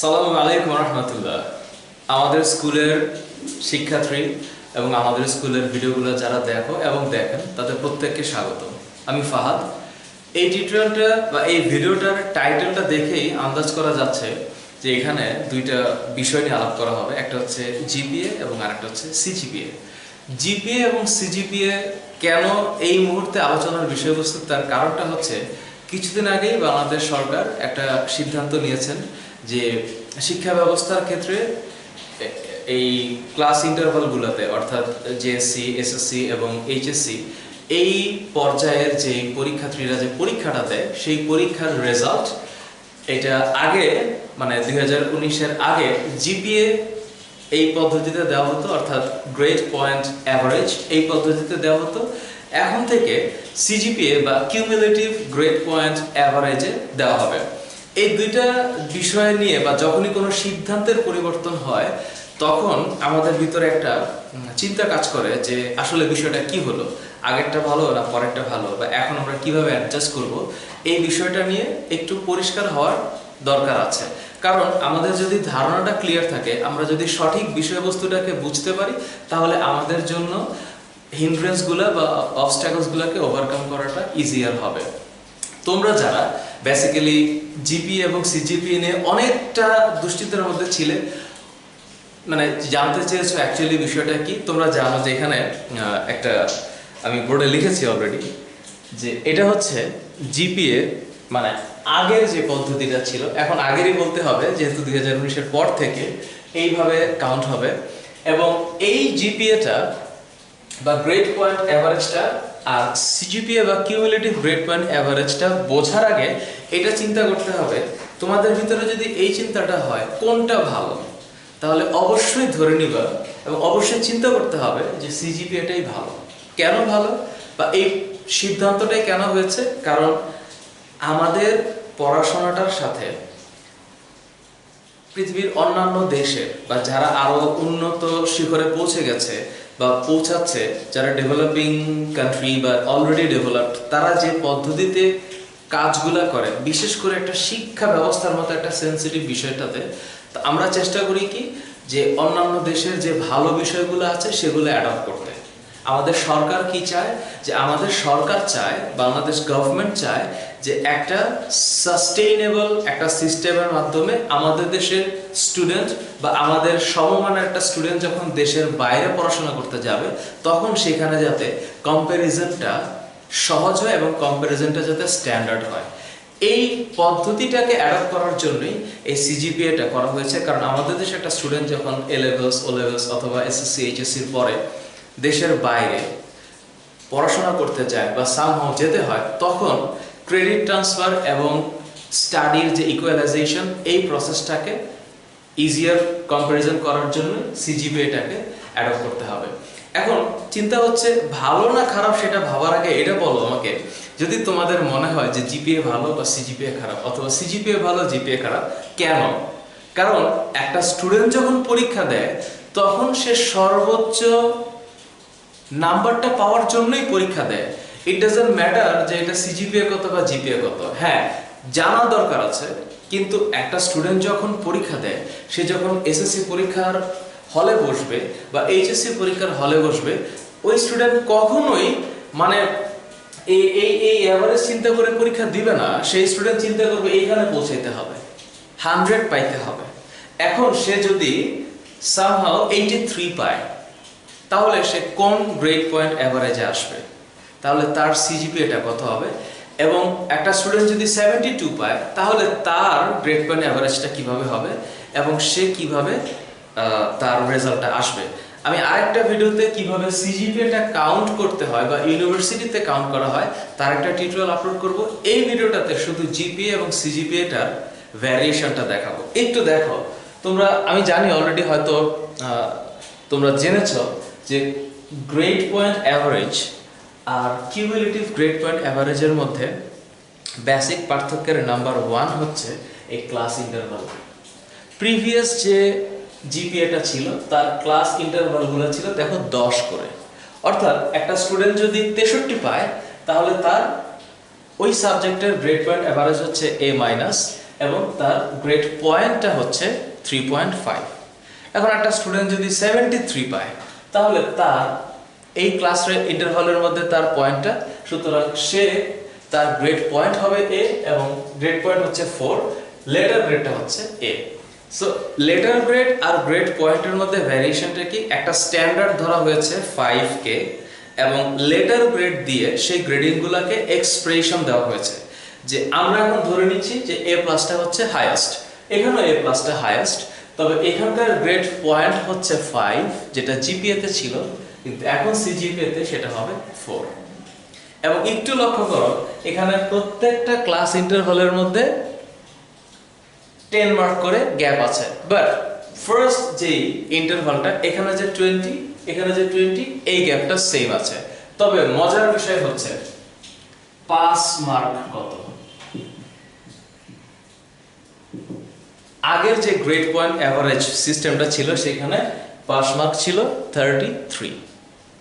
সালামু আলাইকুম রহমতুল্লাহ। আমাদের স্কুলের শিক্ষার্থী এবং আমাদের স্কুলের ভিডিওগুলো যারা দেখো এবং দেখেন, তাদের প্রত্যেককে স্বাগত আমি ফাহাদ। এই টিউটোরিয়ালটা বা এই ভিডিওটার টাইটেলটা দেখেই আন্দাজ করা যাচ্ছে যে এখানে দুইটা বিষয় নিয়ে আলাপ করা হবে। একটা হচ্ছে জিপিএ এবং আরেকটা হচ্ছে সিজিপিএ। জিপিএ এবং সিজিপিএ কেন এই মুহূর্তে আলোচনার বিষয়বস্তু? তার কারণটা হচ্ছে, কিছুদিন আগেই বাংলাদেশ সরকার একটা সিদ্ধান্ত নিয়েছেন যে শিক্ষা ব্যবস্থার ক্ষেত্রে এই ক্লাস ইন্টারভালগুলোতে অর্থাৎ জেএসসি এসএসসি এবং এইচএসসি এই পর্যায়ের যে পরীক্ষার্থীরা যে পরীক্ষাটা দেয়, সেই পরীক্ষার রেজাল্ট এটা আগে মানে দুই হাজার আগে জিপিএ এই পদ্ধতিতে দেওয়া হতো, অর্থাৎ গ্রেড পয়েন্ট অ্যাভারেজ এই পদ্ধতিতে দেওয়া হতো। এখন থেকে সিজিপিএ বা কিউমুলেটিভ গ্রেড পয়েন্ট অ্যাভারেজে দেওয়া হবে। এই দুইটা বিষয় নিয়ে বা যখনই কোনো সিদ্ধান্তের পরিবর্তন হয়, তখন আমাদের ভিতরে একটা চিন্তা কাজ করে যে আসলে বিষয়টা কি হলো? আগেরটা ভালো না পরেরটা ভালো? বা এখন আমরা কীভাবে অ্যাডজাস্ট করব? এই বিষয়টা নিয়ে একটু পরিষ্কার হওয়ার দরকার আছে। কারণ আমাদের যদি ধারণাটা ক্লিয়ার থাকে, আমরা যদি সঠিক বিষয়বস্তুটাকে বুঝতে পারি, তাহলে আমাদের জন্য হিন্ড্রেন্সগুলো বা অবস্ট্যাকলসগুলোকে ওভারকাম করাটা ইজিয়ার হবে। তোমরা যারা বেসিক্যালি জিপি এবং সিজিপি নিয়ে অনেকটা দুশ্চিন্তার মধ্যে ছিলে। মানে জানতে চেয়েছো অ্যাকচুয়ালি বিষয়টা কি? তোমরা জানো যে এখানে একটা আমি বোর্ডে লিখেছি অলরেডি যে এটা হচ্ছে জিপিএ মানে আগের যে পদ্ধতিটা ছিল। এখন আগেরই বলতে হবে, যেহেতু দুই হাজার উনিশের পর থেকে এইভাবে কাউন্ট হবে। এবং এই জিপিএটা বা গ্রেড পয়েন্ট অ্যাভারেজটা আর সিজিপিএ বা কিউমুলেটিভ গ্রেড পয়েন্ট অ্যাভারেজটা বোঝার আগে এটা চিন্তা করতে হবে, তোমাদের ভিতরে যদি এই চিন্তাটা হয়, কোনটা ভালো? তাহলে অবশ্যই ধরে নিবা এবং অবশ্যই চিন্তা করতে হবে যে সিজিপিএটাই ভালো। কেন ভালো? বা এই সিদ্ধান্তটাই কেন হয়েছে? কারণ আমাদের পড়াশোনাটার সাথে পৃথিবীর অন্যান্য দেশে বা যারা আরও উন্নত শিখরে পৌঁছে গেছে বা পৌঁছাচ্ছে যারা ডেভেলপিং কান্ট্রি বা অলরেডি ডেভেলপড তারা যে পদ্ধতিতে কাজগুলা করে, বিশেষ করে একটা শিক্ষা ব্যবস্থার মতো একটা সেন্সিটিভ বিষয়টাতে আমরা চেষ্টা করি কি যে অন্যান্য দেশের যে ভালো বিষয়গুলো আছে সেগুলো অ্যাডপ্ট করতে। আমাদের সরকার কি চায়? যে আমাদের সরকার চায়, বাংলাদেশ গভর্নমেন্ট চায় যে একটা সাস্টেইনেবল একটা সিস্টেমের মাধ্যমে আমাদের দেশের স্টুডেন্ট বা আমাদের সমমানের একটা স্টুডেন্ট যখন দেশের বাইরে পড়াশোনা করতে যাবে, তখন সেখানে যাতে কম্প্যারিজনটা সহজ হয় এবং কম্প্যারিজনটা যাতে স্ট্যান্ডার্ড হয়। এই পদ্ধতিটাকে অ্যাডাপ্ট করার জন্যই এই সিজিপিএটা করা হয়েছে। কারণ আমাদের দেশে একটা স্টুডেন্ট যখন এ লেভেলস ও লেভেলস অথবা এসএসসি এইচএসসির পরে দেশের বাইরে পড়াশোনা করতে যায় বা সামহাও যেতে হয়, তখন ক্রেডিট ট্রান্সফার এবং স্টাডির যে ইকুয়ালাইজেশন এই প্রসেসটাকে ইজিয়ার কম্পারিজন করার জন্য সিজিপিএটাকে অ্যাডপ্ট করতে হবে। এখন চিন্তা হচ্ছে, ভালো না খারাপ সেটা ভাবার আগে এটা বলো আমাকে। যদি তোমাদের মনে হয় যে জিপিএ ভালো বা সিজিপিএ খারাপ, অথবা সিজিপিএ ভালো জিপিএ খারাপ, কেন? কারণ একটা স্টুডেন্ট যখন পরীক্ষা দেয়, তখন সে সর্বোচ্চ নাম্বারটা পাওয়ার জন্যই পরীক্ষা দেয়। ইট ডাজন্ট ম্যাটার যে এটা সিজিপিএ কত বা জিপিএ কত। হ্যাঁ জানা দরকার আছে। কিন্তু একটা স্টুডেন্ট যখন পরীক্ষা দেয়, সে যখন এসএসসি পরীক্ষার হলে বসবে বা এইচএসসি পরীক্ষার হলে বসবে, ওই স্টুডেন্ট কখনোই মানে এই এই এই অ্যাভারেজ চিন্তা করে পরীক্ষা দিবে না, সেই স্টুডেন্ট চিন্তা করবে এইখানে পৌঁছাইতে হবে হান্ড্রেড পাইতে হবে। এখন সে যদি সামহাও এইটি থ্রি পায়, তাহলে সে কোন গ্রেড পয়েন্ট অ্যাভারেজে আসবে? তাহলে তার সিজিপিএটা কত হবে? এবং একটা স্টুডেন্ট যদি সেভেন্টি টু পায়, তাহলে তার গ্রেড পয়েন্ট অ্যাভারেজটা কীভাবে হবে এবং সে কীভাবে তার রেজাল্টটা আসবে? আমি আরেকটা ভিডিওতে কীভাবে সিজিপিএটা কাউন্ট করতে হয় বা ইউনিভার্সিটিতে কাউন্ট করা হয়, তার একটা টিউটোরিয়াল আপলোড করব। এই ভিডিওটাতে শুধু জিপিএ এবং সিজিপিএটার ভ্যারিয়েশনটা দেখাবো। একটু দেখো, তোমরা, আমি জানি অলরেডি হয়তো তোমরা জেনেছ যে গ্রেড পয়েন্ট অ্যাভারেজ আর কিউমুলেটিভ গ্রেড পয়েন্ট অ্যাভারেজের মধ্যে বেসিক পার্থক্যের নাম্বার ওয়ান হচ্ছে এই ক্লাস ইন্টারভাল প্রিভিয়াস যে জিপিএটা ছিল, তার ক্লাস ইন্টারভালগুলো ছিল দেখো দশ করে। অর্থাৎ একটা স্টুডেন্ট যদি তেষট্টি পায়, তাহলে তার ওই সাবজেক্টের গ্রেড পয়েন্ট অ্যাভারেজ হচ্ছে এ মাইনাস এবং তার গ্রেড পয়েন্টটা হচ্ছে থ্রি পয়েন্ট ফাইভ এখন একটা স্টুডেন্ট যদি সেভেন্টি থ্রি পায়, তাহলে তার এই ক্লাস ইন্টারভালের মধ্যে তার পয়েন্টটা, সুতরাং সে তার গ্রেড পয়েন্ট হবে এ এবং গ্রেড পয়েন্ট হচ্ছে ফোর লেটার গ্রেডটা হচ্ছে এ সো লেটার গ্রেড আর গ্রেড পয়েন্টের মধ্যে ভ্যারিয়েশনটা কি? একটা স্ট্যান্ডার্ড ধরা হয়েছে ফাইভ কে এবং লেটার গ্রেড দিয়ে সেই গ্রেডিংগুলোকে এক্সপ্রেশন দেওয়া হয়েছে। যে আমরা এখন ধরে নিচ্ছি যে এ প্লাসটা হচ্ছে হাইয়েস্ট এখানেও এ প্লাসটা হাইয়েস্ট তবে এখানকার গ্রেড পয়েন্ট হচ্ছে ফাইভ যেটা জিপিএতে ছিল। কিন্তু এখন সিজিপিএতে সেটা হবে ফোর এবং একটু লক্ষ্য করো, এখানে প্রত্যেকটা ক্লাস ইন্টারভালের মধ্যে টেন মার্ক করে গ্যাপ আছে। বাট ফার্স্ট যে ইন্টারভালটা এখানে যে টোয়েন্টি এখানে যে টোয়েন্টি এই গ্যাপটা সেম আছে। তবে মজার বিষয় হচ্ছে পাস মার্ক কত? আগের যে গ্রেড পয়েন্ট অ্যাভারেজ সিস্টেমটা ছিল, সেখানে পাস মার্ক ছিল থার্টি থ্রি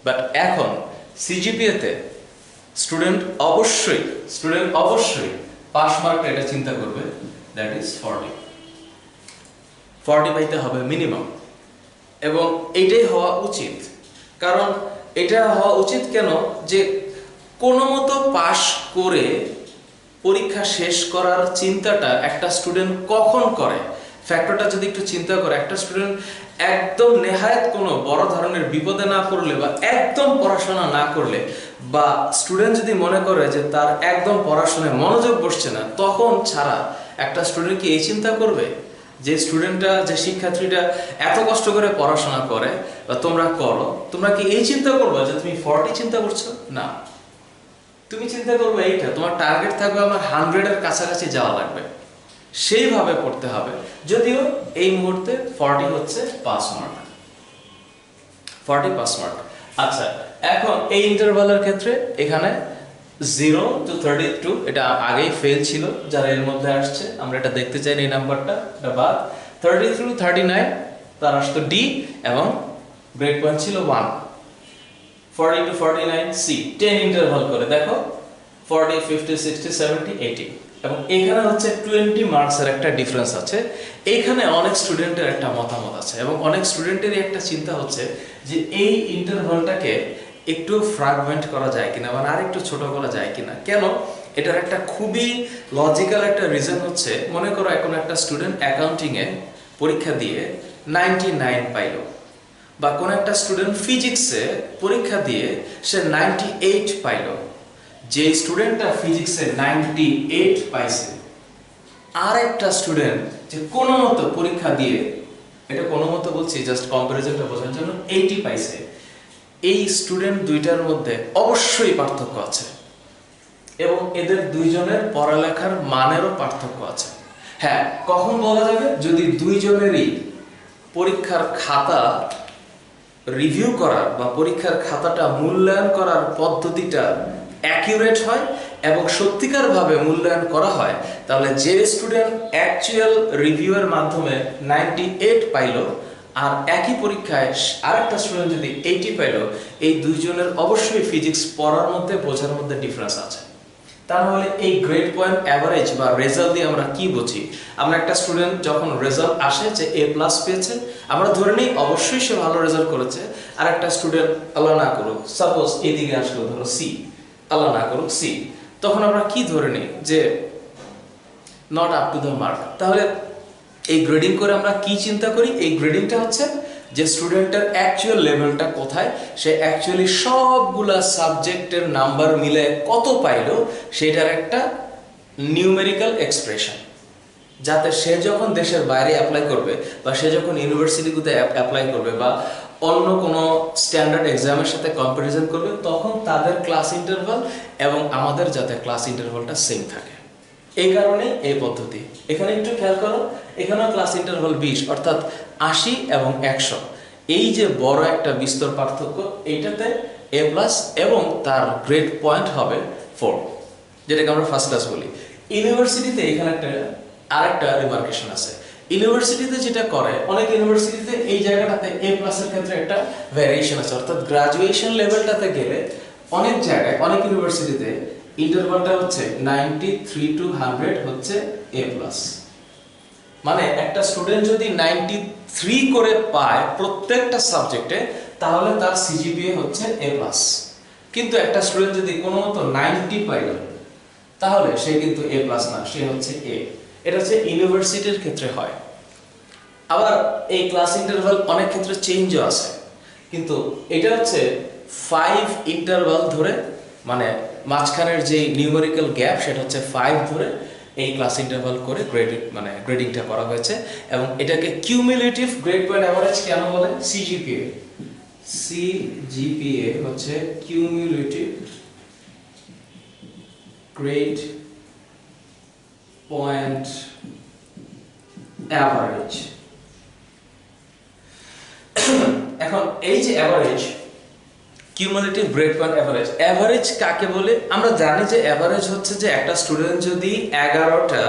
বাট এখন সিজিপিএতে স্টুডেন্ট অবশ্যই স্টুডেন্ট অবশ্যই পাস মার্কটা এটা চিন্তা করবে দ্যাট ইজ ফর্টি ফর্টি পাইতে হবে মিনিমাম এবং এইটাই হওয়া উচিত। কারণ এটা হওয়া উচিত কেন? যে কোনো মতো পাশ করে পরীক্ষা শেষ করার চিন্তাটা একটা স্টুডেন্ট কখন করে? ফ্যাক্টরটা যদি একটু চিন্তা করে, একটা স্টুডেন্ট একদম নেহায়ত কোনো বড় ধরনের বিপদে না পড়লে বা একদম পড়াশোনা না করলে বা স্টুডেন্ট যদি মনে করে যে তার একদম পড়াশোনায় মনোযোগ বসছে না, তখন ছাড়া একটা স্টুডেন্ট কি এই চিন্তা করবে? যে স্টুডেন্টটা যে শিক্ষার্থীটা এত কষ্ট করে পড়াশোনা করে বা তোমরা করো, তোমরা কি এই চিন্তা করবে যে তুমি ফর্টি চিন্তা করছ? না। তুমি চিন্তা করবে এইটা, তোমার টার্গেট থাকবে আমার হান্ড্রেডের কাছাকাছি যাওয়া লাগবে। সেইভাবে পড়তে হবে। যদিও এই মুহূর্তে ফর্টি হচ্ছে pass mark forty pass mark আচ্ছা এখন এই ইন্টারভালের ক্ষেত্রে এখানে জিরো টু থার্টি টু এটা আগেই ফেল ছিল, যারা এর মধ্যে আসছে, আমরা এটা দেখতে চাই এই নাম্বারটা এটা বাদ। থার্টি থ্রু থার্টি নাইন তার আসতো ডি এবং গ্রেড পয়েন্ট ছিল one forty to forty nine C ten interval করে, দেখো। Forty fifty sixty seventy eighty এবং এখানে হচ্ছে টোয়েন্টি মার্কসের একটা ডিফারেন্স আছে। এইখানে অনেক স্টুডেন্টের একটা মতামত আছে এবং অনেক স্টুডেন্টেরই একটা চিন্তা হচ্ছে যে এই ইন্টারভালটাকে একটু ফ্রাগমেন্ট করা যায় কিনা মানে আর একটু ছোট করা যায় কিনা। কেন? এটার একটা খুবই লজিক্যাল একটা রিজন হচ্ছে, মনে করো এখন একটা স্টুডেন্ট অ্যাকাউন্টিংয়ে পরীক্ষা দিয়ে নাইনটি নাইন পাইলো বা কোনো একটা স্টুডেন্ট ফিজিক্সে পরীক্ষা দিয়ে সে নাইনটি এইট পাইল। যে স্টুডেন্টটা ফিজিক্সে নাইনটি এইট পাইছে আর একটা স্টুডেন্ট যে কোনো মতো পরীক্ষা দিয়ে, এটা কোনো মতো বলছি জাস্ট কম্পারিজনটা বোঝার জন্য এইটি পাইছে। এই স্টুডেন্ট দুইটার মধ্যে অবশ্যই পার্থক্য আছে। এবং এদের দুইজনের পড়ালেখার মানেরও পার্থক্য আছে। হ্যাঁ কখন বলা যাবে? যদি দুইজনেরই পরীক্ষার খাতা রিভিউ করার বা পরীক্ষার খাতাটা মূল্যায়ন করার পদ্ধতিটা অ্যাকিউরেট হয় এবং সত্যিকারভাবে মূল্যায়ন করা হয়, তাহলে যে স্টুডেন্ট অ্যাকচুয়াল রিভিউয়ের মাধ্যমে নাইনটি এইট পাইল আর একই পরীক্ষায় আরেকটা স্টুডেন্ট যদি এইটি পাইল, এই দুইজনের অবশ্যই ফিজিক্স পড়ার মধ্যে, বোঝার মধ্যে ডিফারেন্স আছে। তাহলে এই গ্রেড পয়েন্ট অ্যাভারেজ বা রেজাল্ট দিয়ে আমরা কি বুঝি? আমরা একটা স্টুডেন্ট যখন রেজাল্ট আসে যে এ প্লাস পেয়েছে, আমরা ধরে নিই অবশ্যই সে ভালো রেজাল্ট করেছে আর একটা স্টুডেন্ট আল্লাহ না করুক। সাপোজ এদিকে আসলো, ধরো সি আল্লাহ না করুক সি তখন আমরা কি ধরে নিই যে not up to the mark তাহলে এই গ্রেডিং করে আমরা কি চিন্তা করি? এই গ্রেডিংটা হচ্ছে যে স্টুডেন্টের অ্যাকচুয়াল লেভেলটা কোথায়? সে অ্যাকচুয়ালি সবগুলা সাবজেক্টের নাম্বার মিলে কত পাইল? সেটার একটা নিউমেরিক্যাল এক্সপ্রেশন যাতে সে যখন দেশের বাইরে অ্যাপ্লাই করবে বা সে যখন ইউনিভার্সিটিগুলোতে অ্যাপ্লাই করবে বা অন্য কোনো স্ট্যান্ডার্ড এক্সামের সাথে কম্পারিজন করবে, তখন তাদের ক্লাস ইন্টারভাল এবং আমাদের যাতে ক্লাস ইন্টারভালটা সেম থাকে। এই কারণে এই পদ্ধতি। এখানে একটু খেয়াল করো, এখানেও ক্লাস ইন্টারভাল বিশ, অর্থাৎ আশি এবং একশো। এই যে বড় একটা বিস্তর পার্থক্য, এইটাতে এ প্লাস এবং তার গ্রেড পয়েন্ট হবে ফোর যেটাকে আমরা ফার্স্ট ক্লাস বলি। ইউনিভার্সিটিতে এখানে একটা, আরেকটা রিমার্কেশন আছে। ইউনিভার্সিটিতে যেটা করে, অনেক ইউনিভার্সিটিতে এই জায়গাটাতে এ প্লাসের ক্ষেত্রে একটা ভ্যারিয়েশন আছে। অর্থাৎ গ্রাজুয়েশন লেভেলটাতে গেলে অনেক জায়গায়, অনেক ইউনিভার্সিটিতে ইন্টারভালটা হচ্ছে নাইনটি থ্রি টু হান্ড্রেড হচ্ছে এ প্লাস মানে একটা স্টুডেন্ট যদি নাইনটি থ্রি করে পায় প্রত্যেকটা সাবজেক্টে তাহলে তার সিজিপিএ হচ্ছে এ প্লাস কিন্তু একটা স্টুডেন্ট যদি কোনো মতো নাইনটি পাইল তাহলে সে কিন্তু এ প্লাস না, সে হচ্ছে এ এটা হচ্ছে ইউনিভার্সিটির ক্ষেত্রে হয়। আবার এই ক্লাস ইন্টারভাল অনেক ক্ষেত্রে চেঞ্জও আছে। কিন্তু এটা হচ্ছে ফাইভ ইন্টারভাল ধরে মানে মাঝখানের যে নিউমেরিক্যাল গ্যাপ সেটা হচ্ছে ফাইভ ধরে এই ক্লাস ইন্টারভাল করে গ্রেড মানে গ্রেডিংটা করা হয়েছে। এবং এটাকে কিউমুলেটিভ গ্রেড পয়েন্ট অ্যাভারেজ কেন বলে? সিজিপিএ সিজিপিএ হচ্ছে কিউমুলেটিভ গ্রেড পয়েন্ট অ্যাভারেজ এখন এই যে average cumulative grade point average average কাকে বলে? আমরা জানি যে অ্যাভারেজ হচ্ছে যে একটা স্টুডেন্ট যদি এগারোটা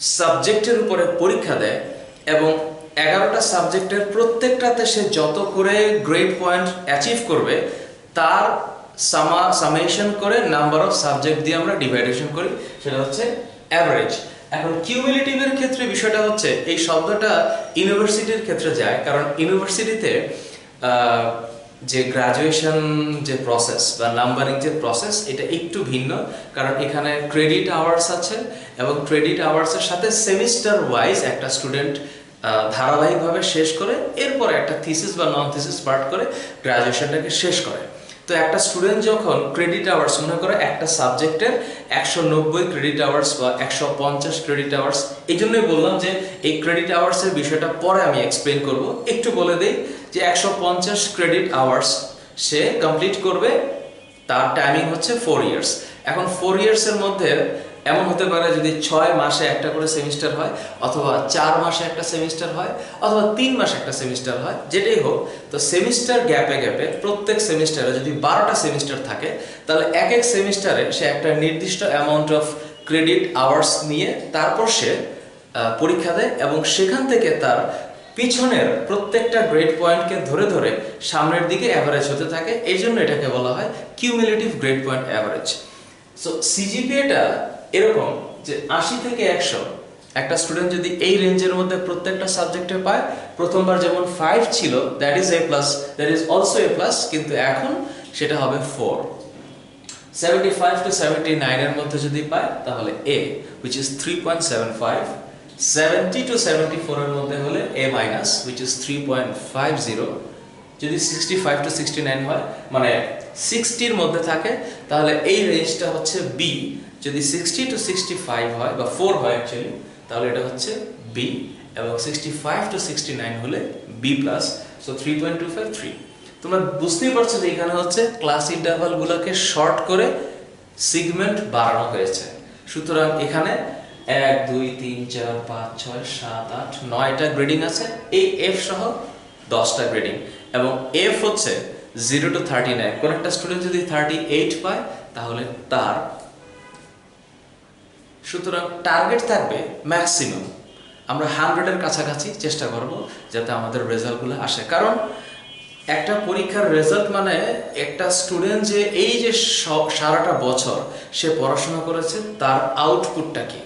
সাবজেক্টের উপরে পরীক্ষা দেয় এবং এগারোটা সাবজেক্টের প্রত্যেকটাতে সে যত করে গ্রেড পয়েন্ট অ্যাচিভ করবে, তার সামা সামেশন করে নাম্বার অফ সাবজেক্ট দিয়ে আমরা ডিভাইডেশন করি, সেটা হচ্ছে অ্যাভারেজ এখন কিউমুলেটিভের ক্ষেত্রে বিষয়টা হচ্ছে, এই শব্দটা ইউনিভার্সিটির ক্ষেত্রে যায়, কারণ ইউনিভার্সিটিতে যে গ্রাজুয়েশন যে প্রসেস বা নাম্বারিং যে প্রসেস এটা একটু ভিন্ন, কারণ এখানে ক্রেডিট আওয়ার্স আছে এবং ক্রেডিট আওয়ার্সের সাথে সেমিস্টার ওয়াইজ একটা স্টুডেন্ট ধারাবাহিকভাবে শেষ করে, এরপরে একটা থিসিস বা নন থিসিস পার্ট করে গ্রাজুয়েশনটাকে শেষ করে। তো একটা স্টুডেন্ট যখন ক্রেডিট আওয়ার্স মনে করো একটা সাবজেক্টের একশো নব্বই ক্রেডিট আওয়ার্স বা একশো পঞ্চাশ ক্রেডিট আওয়ার্স এই জন্যই বললাম যে এই ক্রেডিট আওয়ার্সের বিষয়টা পরে আমি এক্সপ্লেন করব। একটু বলে দিই যে একশো পঞ্চাশ ক্রেডিট আওয়ার্স সে কমপ্লিট করবে, তার টাইমিং হচ্ছে ফোর ইয়ার্স এখন ফোর ইয়ার্সের মধ্যে এমন হতে পারে যদি ছয় মাসে একটা করে সেমিস্টার হয়, অথবা চার মাসে একটা সেমিস্টার হয়, অথবা তিন মাসে একটা সেমিস্টার হয়, যেটাই হোক, তো সেমিস্টার গ্যাপে গ্যাপে প্রত্যেক সেমিস্টারে যদি বারোটা সেমিস্টার থাকে, তাহলে এক এক সেমিস্টারে সে একটা নির্দিষ্ট অ্যামাউন্ট অফ ক্রেডিট আওয়ার্স নিয়ে তারপর সে পরীক্ষা দেয় এবং সেখান থেকে তার পিছনের প্রত্যেকটা গ্রেড পয়েন্টকে ধরে ধরে সামনের দিকে অ্যাভারেজ হতে থাকে। এই জন্য এটাকে বলা হয় cumulative grade point average so সিজিপিএটা এরকম যে আশি থেকে একশো, একটা স্টুডেন্ট যদি এই রেঞ্জের মধ্যে প্রত্যেকটা সাবজেক্টে পায়, প্রথমবার যেমন ফাইভ ছিল that is a plus that is also a plus কিন্তু এখন সেটা হবে four seventy five to seventy নাইনের মধ্যে যদি পায়, তাহলে a which is three point seven five seventy two seventy ফোরের মধ্যে হলে a minus which is three point five zero যদি sixty five to sixty nine হয় মানে সিক্সটির মধ্যে থাকে, তাহলে এই রেঞ্জটা হচ্ছে বি যদি সিক্সটি টু সিক্সটি ফাইভ হয় বা ফোর হয় অ্যাকচুয়ালি তাহলে এটা হচ্ছে বি এবং sixty five to sixty nine হলে B plus so three point two five three তোমরা বুঝতেই পারছ যে এখানে হচ্ছে ক্লাস ইন্টারভালগুলোকে শর্ট করে সিগমেন্ট বাড়ানো হয়েছে। সুতরাং এখানে এক, দুই, তিন, চার, পাঁচ, ছয়, সাত, আট, নয়টা গ্রেডিং আছে, এই এফ সহ দশটা গ্রেডিং এবং এফ হচ্ছে জিরো টু থার্টি নাইন কোন একটা স্টুডেন্ট যদি থার্টি এইট পায়, তাহলে তার সুতরাং টার্গেট থাকবে ম্যাক্সিমাম আমরা হান্ড্রেডের কাছাকাছি চেষ্টা করব যাতে আমাদের রেজাল্টগুলো আসে। কারণ একটা পরীক্ষার রেজাল্ট মানে একটা স্টুডেন্ট যে এই যে সারাটা বছর সে পড়াশোনা করেছে, তার আউটপুটটা কি?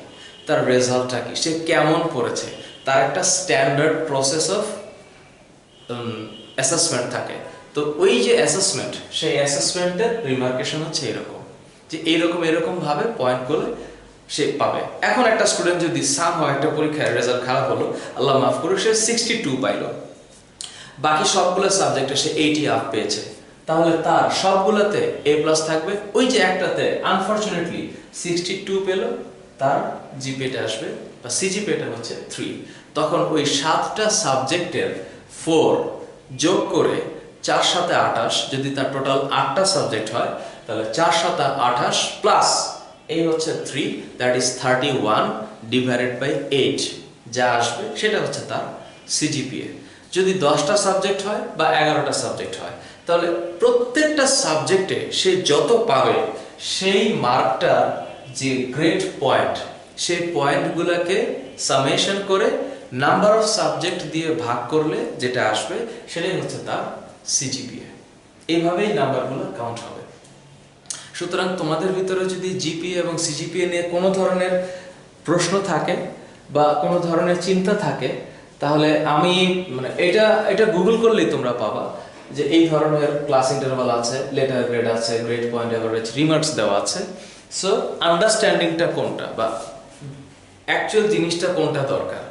তার রেজাল্টটা কি? সে কেমন পড়েছে? তার একটা স্ট্যান্ডার্ড প্রসেস অফ অ্যাসেসমেন্ট থাকে। তো ওই যে অ্যাসেসমেন্ট সেই অ্যাসেসমেন্টের রিমার্কেশন হচ্ছে এরকম। যে এইরকম এরকমভাবে পয়েন্ট করলে সে পাবে। এখন একটা স্টুডেন্ট যদি সাম হয়, একটা পরীক্ষায় রেজাল্ট খারাপ হলো, আল্লাহ মাফ করুক, সে সিক্সটি টু পাইলো। বাকি সবগুলো সাবজেক্টে সে এইটি আপ পেয়েছে। তাহলে তার সবগুলোতে এ প্লাস থাকবে। ওই যে একটাতে আনফর্চুনেটলি সিক্সটি টু পেল, তার জিপিএটা আসবে, বা সিজিপিএটা হচ্ছে থ্রি তখন ওই সাতটা সাবজেক্টের ফোর যোগ করে চার সাথে আঠাশ, যদি তার টোটাল আটটা সাবজেক্ট হয়, তাহলে চার সাথে আঠাশ প্লাস এই হচ্ছে three that is thirty one divided by eight যা আসবে, সেটা হচ্ছে তার সিজিপিএ যদি দশটা সাবজেক্ট হয় বা এগারোটা সাবজেক্ট হয়, তাহলে প্রত্যেকটা সাবজেক্টে সে যত পাবে, সেই মার্কটার যে গ্রেড পয়েন্ট সেই পয়েন্টগুলোকে সামেশন করে নাম্বার অফ সাবজেক্ট দিয়ে ভাগ করলে যেটা আসবে, সেটাই হচ্ছে তার সিজিপিএ এইভাবেই নাম্বারগুলো কাউন্ট হবে। সুতরাং তোমাদের ভিতরে যদি জিপি এবং সিজিপিএ নিয়ে কোনো ধরনের প্রশ্ন থাকে বা কোনো ধরনের চিন্তা থাকে, তাহলে আমি মানে এটা এটা গুগল করলেই তোমরা পাবা যে এই ধরনের ক্লাস ইন্টারভাল আছে লেটার গ্রেড আছে গ্রেড পয়েন্ট অ্যাভারেজ রিমার্কস দেওয়া আছে। সো আন্ডারস্ট্যান্ডিংটা কোনটা বা অ্যাকচুয়াল জিনিসটা কোনটা দরকার?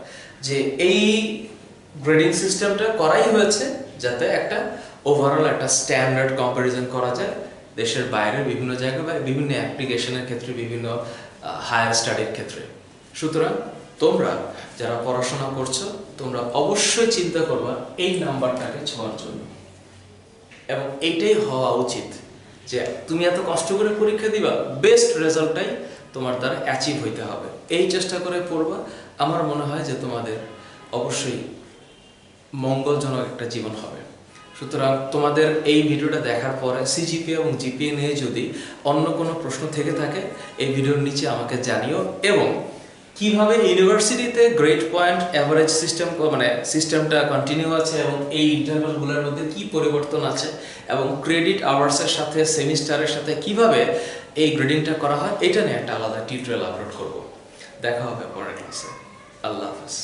যে এই গ্রেডিং সিস্টেমটা করাই হয়েছে যাতে একটা ওভারঅল একটা স্ট্যান্ডার্ড কম্পারিজন করা যায়। দেশের বাইরে বিভিন্ন জায়গায় বা বিভিন্ন অ্যাপ্লিকেশনের ক্ষেত্রে, বিভিন্ন হায়ার স্টাডির ক্ষেত্রে। সুতরাং তোমরা যারা পড়াশোনা করছ, তোমরা অবশ্যই চিন্তা করবা এই নাম্বারটাকে ছোঁয়ার জন্য। এবং এইটাই হওয়া উচিত যে তুমি এত কষ্ট করে পরীক্ষা দিবা বেস্ট রেজাল্টটাই তোমার দ্বারা অ্যাচিভ হইতে হবে। এই চেষ্টা করে পড়বা, আমার মনে হয় যে তোমাদের অবশ্যই মঙ্গলজনক একটা জীবন হবে। সুতরাং তোমাদের এই ভিডিওটা দেখার পরে সিজিপি এবং জিপিএ নিয়ে যদি অন্য কোনো প্রশ্ন থেকে থাকে, এই ভিডিওর নিচে আমাকে জানিও এবং কীভাবে ইউনিভার্সিটিতে গ্রেড পয়েন্ট অ্যাভারেজ সিস্টেম মানে সিস্টেমটা কন্টিনিউ আছে এবং এই ইন্টারভালগুলোর মধ্যে কি পরিবর্তন আছে এবং ক্রেডিট আওয়ার্সের সাথে সেমিস্টারের সাথে কীভাবে এই গ্রেডিংটা করা হয়, এটা নিয়ে একটা আলাদা টিউটোরিয়াল আপলোড করব। দেখা হবে পরের ক্লাসে আল্লাহ হাফেজ।